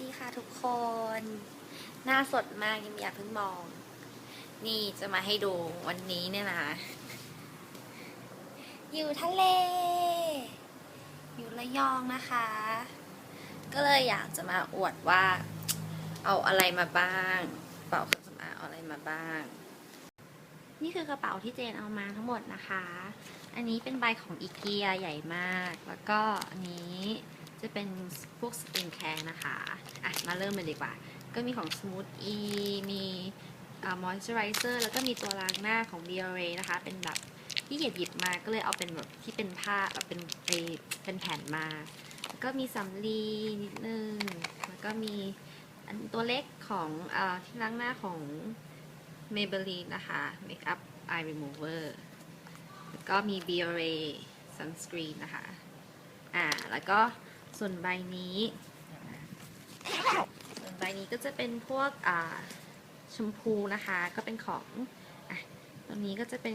ดีค่ะทุกคน หน้าสดมากยังไม่อยากเพิ่งมอง นี่จะมาให้ดูวันนี้เนี่ยนะ อยู่ทะเล อยู่ระยองนะคะ ก็เลยอยากจะมาอวดว่า เอาอะไรมาบ้างกระเป๋าเครื่องสำอางเอาอะไรมาบ้าง นี่คือกระเป๋าที่เจนเอามาทั้งหมดนะคะ อันนี้เป็นใบของอีเกียใหญ่มาก แล้วก็อันนี้ จะเป็นพวกสกินแคร์นะคะ อะ มาเริ่มเลยดีกว่า ก็มีของ Smooth E มีมอยส์เจอไรเซอร์แล้วก็มีตัวล้างหน้าของ b ี r a นะคะ เป็นแบบที่หยิบหยิบมาก็เลยเอาเป็นแบบที่เป็นผ้าแบบเป็นไอเป็นแผ่นมา แล้วก็มีสำลีนิดนึง แล้วก็มีอันตัวเล็กของอที่ล้างหน้าของ Maybelline นะคะ Makeup Eye Remover แล้วก็มี b ี r a Sunscreen นะคะ อ่า แล้วก็ ส่วนใบนี้ ส่วนใบนี้ก็จะเป็นพวกชมพูนะคะ ก็เป็นของอตัวนี้ก็จะเป็น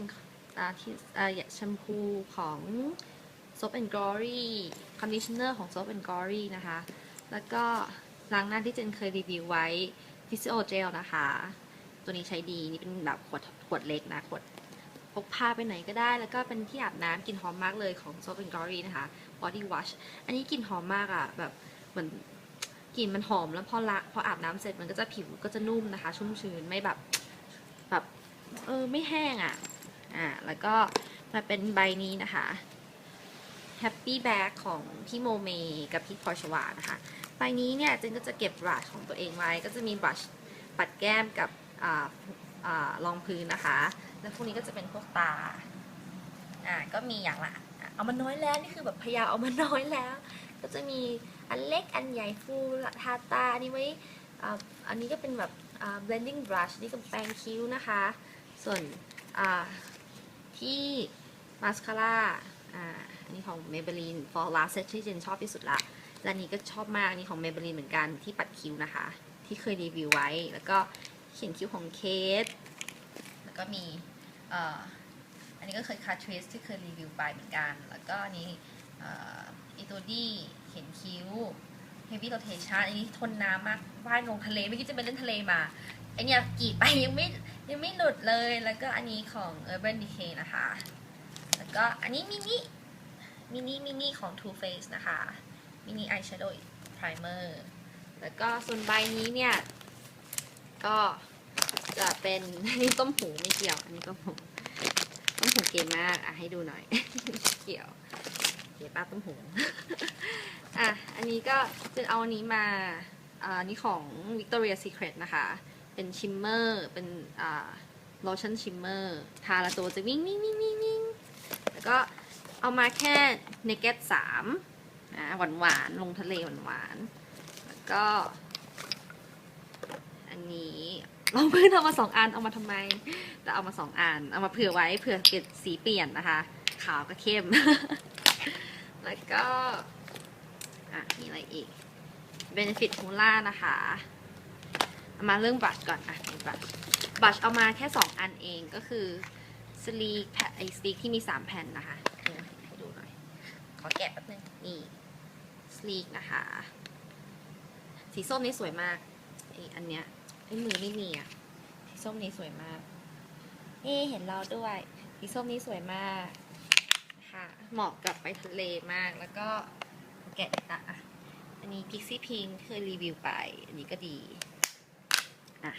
อ่าที่แชมพูของ Soap and Glory Conditioner ของ Soap and Glory นะคะ แล้วก็ล้างหน้าที่เจนเคยรีวิวไว้ Physio Gel นะคะ ตัวนี้ใช้ดี นี่เป็นแบบขวดขวดเล็กนะ ขวด พกพาไปไหนก็ได้ แล้วก็เป็นที่อาบน้ำกลิ่นหอมมากเลยของ Soap and Glory นะคะ Body Wash อันนี้กลิ่นหอมมากอะ่ะแบบเหมือนกลิ่นมันหอมแล้วพอละพออาบน้ำเสร็จมันก็จะผิวก็จะนุ่มนะคะ ชุ่มชื้นไม่แบบแบบเออไม่แห้งอะ่ะอ่าแล้วก็มาเป็นใบนี้นะคะ Happy Bag ของพี่โมเมกับพี่พอชวานะคะ ใบนี้เนี่ยเจนก็จะเก็บบรัชของตัวเองไว้ ก็จะมีบรัชปัดแก้มกับอ่าอ่ารองพื้นนะคะ แล้วพวกนี้ก็จะเป็นพวกตา อ่า ก็มีอย่างละ เอามาน้อยแล้วนี่คือแบบพยายามเอามาน้อยแล้ว ก็จะมีอันเล็กอันใหญ่ฟูทาตา อันนี้ไว้อะอันนี้ก็เป็นแบบ blending brush นี่ก็แปรงคิ้วนะคะ ส่วนอ่าที่มาสคาร่าอ่าอันนี้ของ Maybelline for last set ที่เจนชอบที่สุดละและนี้ก็ชอบมากนนี้ของ Maybelline เหมือนกันที่ปัดคิ้วนะคะ ที่เคยรีวิวไว้ แล้วก็เขียนคิ้วของเคสแล้วก็มี อันนี้ก็เคยคาทริสที่เคยรีวิวไปเหมือนกัน แล้วก็อันนี้อีตัวดี้เขียนคิ้ว heavy rotation อันนี้ทนน้ำมากว่ายลงทะเลเมื่อกี้จะไปเล่นทะเลมาอเนี่ยกรีดไปยังไม่ยังไม่หลุดเลย แล้วก็อันนี้ของ Urban Decay นะคะ แล้วก็อันนี้มินิมินิมินิของ Too Faced นะคะมินิ eyeshadow primer แล้วก็ส่วนใบนี้เนี่ย ก็ จะเป็นนี่ต้มหูไม่เกี่ยว อันนี้ต้มหูต้มหูเก๋มากอะให้ดูหน่อย เกี่ยวเก๋ป้าต้มหูอะอันนี้ก็จะเอาอันนี้มาอ่านนี้ของ Victoria Secret นะคะ เป็นชิมเมอร์เป็นอ่าโลชั่นชิมเมอร์ทาละตัวจะวิ่งวิ่งวิ่งวิ่งวิ่งแล้วก็เอามาแค่ Naked 3นะหวานหวานลงทะเลหวานหวานแล้วก็ อันนี้ เราเพิ่งเอามาสองอันเอามาทำไมแต่เอามาสองอัน เอามาเผื่อไว้เผื่อเกิดสีเปลี่ยนนะคะ ขาวกับเข้ม แล้วก็อะมีอะไรอีก Benefit h u l a นะคะเอามาเรื่องบัตรก่อนอะบัตรบัตรเอามาแค่สองอันเองก็คือสลีกแผ่นไอสลีกที่มีสามแผ่นนะคะให้ดูหน่อย ขอแกะแป๊บนึง นี่สลีกนะคะ สีส้มนี่สวยมากไออันเนี้ย ไอมือไม่มีอะสีส้มนี้สวยมาก นี่เห็นเราด้วยสีส้มนี้สวยมากค่ะเหมาะกับไปทะเลมากแล้วก็แกะตะอะอันนี้ Pixie Pink เคยรีวิวไป อันนี้ก็ดีอะ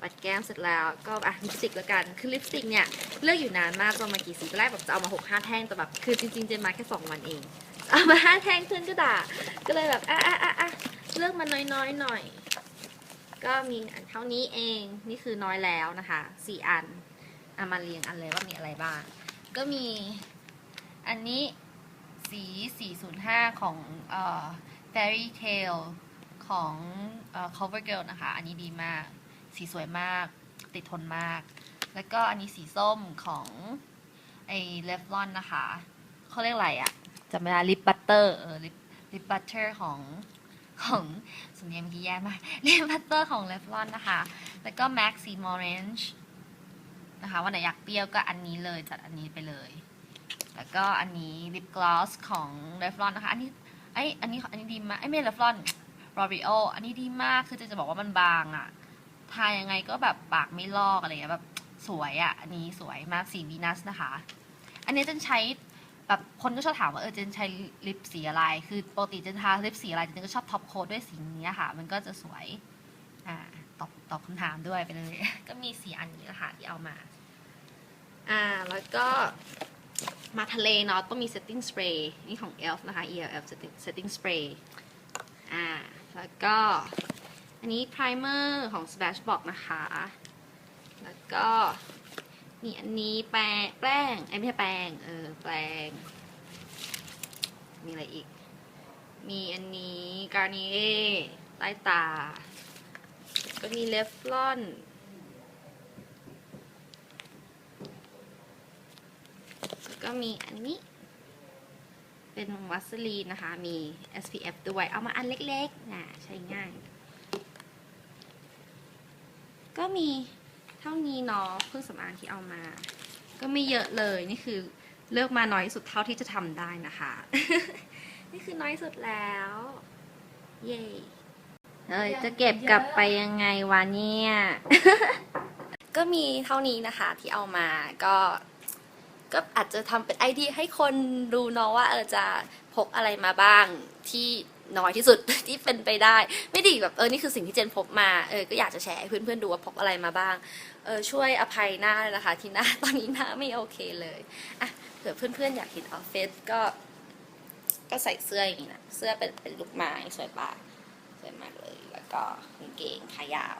ปัดแก้มเสร็จแล้วก็อะลิปสติกแล้วกันคือลิปสติกเนี่ยเลือกอยู่นานมากประมาณกี่สีตอนแรกแบบจะเอามาหกห้าแท่งแต่แบบคือจริงๆเจนมาแค่สองวันเองเอามาห้าแท่งเพื่อนก็ด่าก็เลยแบบอะอะอะอะเลือกมาน้อยๆหน่อย ก็มีอันเท่านี้เอง นี่คือน้อยแล้วนะคะสี่อันเอามาเรียงอันเลยว่ามีอะไรบ้าง ก็มีอันนี้สี 405 ของเอ่อ Fairy Tale ของเอ่อ CoverGirl นะคะ อันนี้ดีมาก สีสวยมาก ติดทนมาก แล้วก็อันนี้สีส้มของไอ้ Revlon นะคะเขาเรียกอะไรอะจำไม่ได้ลิปบัตเตอร์เออลิปลิปบัตเตอร์ของ ของสำเนียงเมื่อกี้แย่มากลิปบัตเตอร์ของ Revlon นะคะ แล้วก็ Max c m Orange นช์นะคะวันไหนอยากเปรี้ยวก็อันนี้เลยจัดอันนี้ไปเลย แล้วก็อันนี้ลิปกลอสของ Revlon นะคะ อันนี้ไออันนี้อันนี้ดีมากไอยไม่ Revlon L'Oreal อันนี้ดีมากคือจะจะบอกว่ามันบางอะทายังไงก็แบบปากไม่ลอกอะไรเงี้ยแบบสวยอะอันนี้สวยมากสีวีนัสนะคะ อันนี้จนใช้ แบบคนก็ชอบถามว่าเออเจนใช้ลิปสีอะไร คือปกติเจนทาลิปสีอะไรเจนก็ชอบท็อปโค้ดด้วยสีนี้ค่ะ มันก็จะสวย อ่า ตอบตอบคำถามด้วยไปเลย ก็มีสีอันนี้นะคะที่เอามา อ่า แล้วก็มาทะเลเนาะต้องมี setting spray นี่ของ ELF นะคะ ELF setting setting spray อ่า แล้วก็ อันนี้ primer ของ Smashbox นะคะ แล้วก็ มีอันนี้แปงแป้งไอ้ไม่ใช่แป้งเออแปรงมีอะไรอีก มีอันนี้ Garnier ใต้ตา ก็มีเลฟลอนก็มีอันนี้ เป็นวัสลีนนะคะ มี SPF ด้วย เอามาอันเล็กๆนะใช้ง่าย ก็มี เท่านี้เนาะเครื่องสำอางที่เอามา ก็ไม่เยอะเลยนี่คือเลือกมาน้อยสุดเท่าที่จะทำได้นะคะ นี่คือน้อยสุดแล้ว เย้เอ้ยจะเก็บกลับไปยังไงวะเนี่ย ก็มีเท่านี้นะคะที่เอามาก็ก็อาจจะทำเป็นไอเดียให้คนดูเนาะว่าเออจะพกอะไรมาบ้างที่ น้อยที่สุด ที่เป็นไปได้ ไม่ดีแบบเออนี่คือสิ่งที่เจนพบมาเออก็อยากจะแชร์ให้เพื่อนๆดูว่าพกอะไรมาบ้างเออช่วยอภัยหน้าเลยนะคะที่หน้าตอนนี้หน้าไม่โอเคเลยอะเผื่อเพื่อนๆอยากเห็นออฟฟิศก็ ก็ใส่เสื้ออย่างนี้นะเสื้อเป็นเป็นลูกไม้สวยปะสวยมากเลยแล้วก็กางเกงขายาว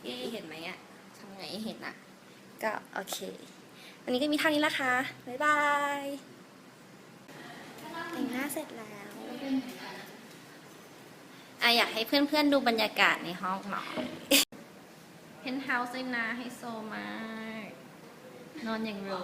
ที่เห็นไหมอะทำไงให้เห็นอะก็โอเค วันนี้ก็มีเท่านี้ละค่ะบ๊ายบายแต่งหน้าเสร็จแล้ว อะอยากให้เพื่อนๆดูบรรยากาศในห้องหน่อยเพนท์เฮาส์เลยนะไฮโซมาก นอนอย่างหรู